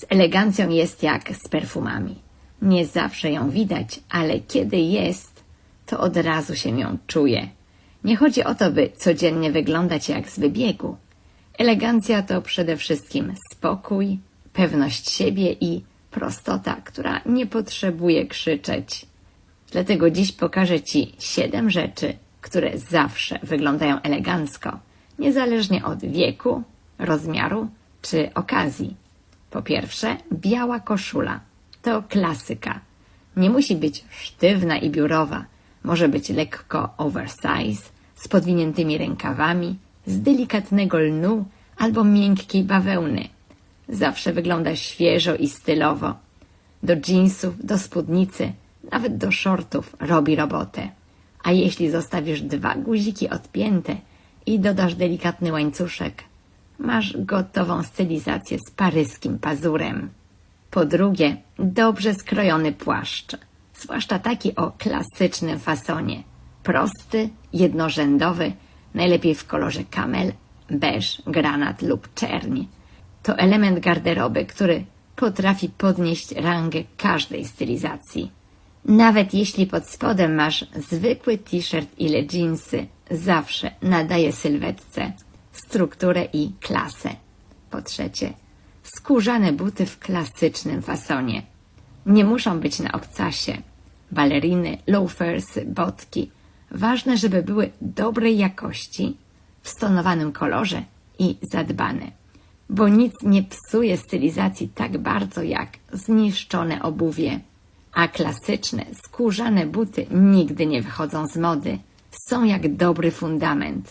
Z elegancją jest jak z perfumami. Nie zawsze ją widać, ale kiedy jest, to od razu się ją czuje. Nie chodzi o to, by codziennie wyglądać jak z wybiegu. Elegancja to przede wszystkim spokój, pewność siebie i prostota, która nie potrzebuje krzyczeć. Dlatego dziś pokażę Ci siedem rzeczy, które zawsze wyglądają elegancko, niezależnie od wieku, rozmiaru czy okazji. Po pierwsze, biała koszula. To klasyka. Nie musi być sztywna i biurowa. Może być lekko oversize, z podwiniętymi rękawami, z delikatnego lnu albo miękkiej bawełny. Zawsze wygląda świeżo i stylowo. Do jeansów, do spódnicy, nawet do shortów robi robotę. A jeśli zostawisz dwa guziki odpięte i dodasz delikatny łańcuszek, masz gotową stylizację z paryskim pazurem. Po drugie, dobrze skrojony płaszcz, zwłaszcza taki o klasycznym fasonie. Prosty, jednorzędowy, najlepiej w kolorze kamel, beż, granat lub czerń. To element garderoby, który potrafi podnieść rangę każdej stylizacji. Nawet jeśli pod spodem masz zwykły t-shirt i leginsy, zawsze nadaje sylwetce strukturę i klasę. Po trzecie, skórzane buty w klasycznym fasonie. Nie muszą być na obcasie. Baleriny, loafersy, botki. Ważne, żeby były dobrej jakości, w stonowanym kolorze i zadbane. Bo nic nie psuje stylizacji tak bardzo jak zniszczone obuwie. A klasyczne, skórzane buty nigdy nie wychodzą z mody. Są jak dobry fundament.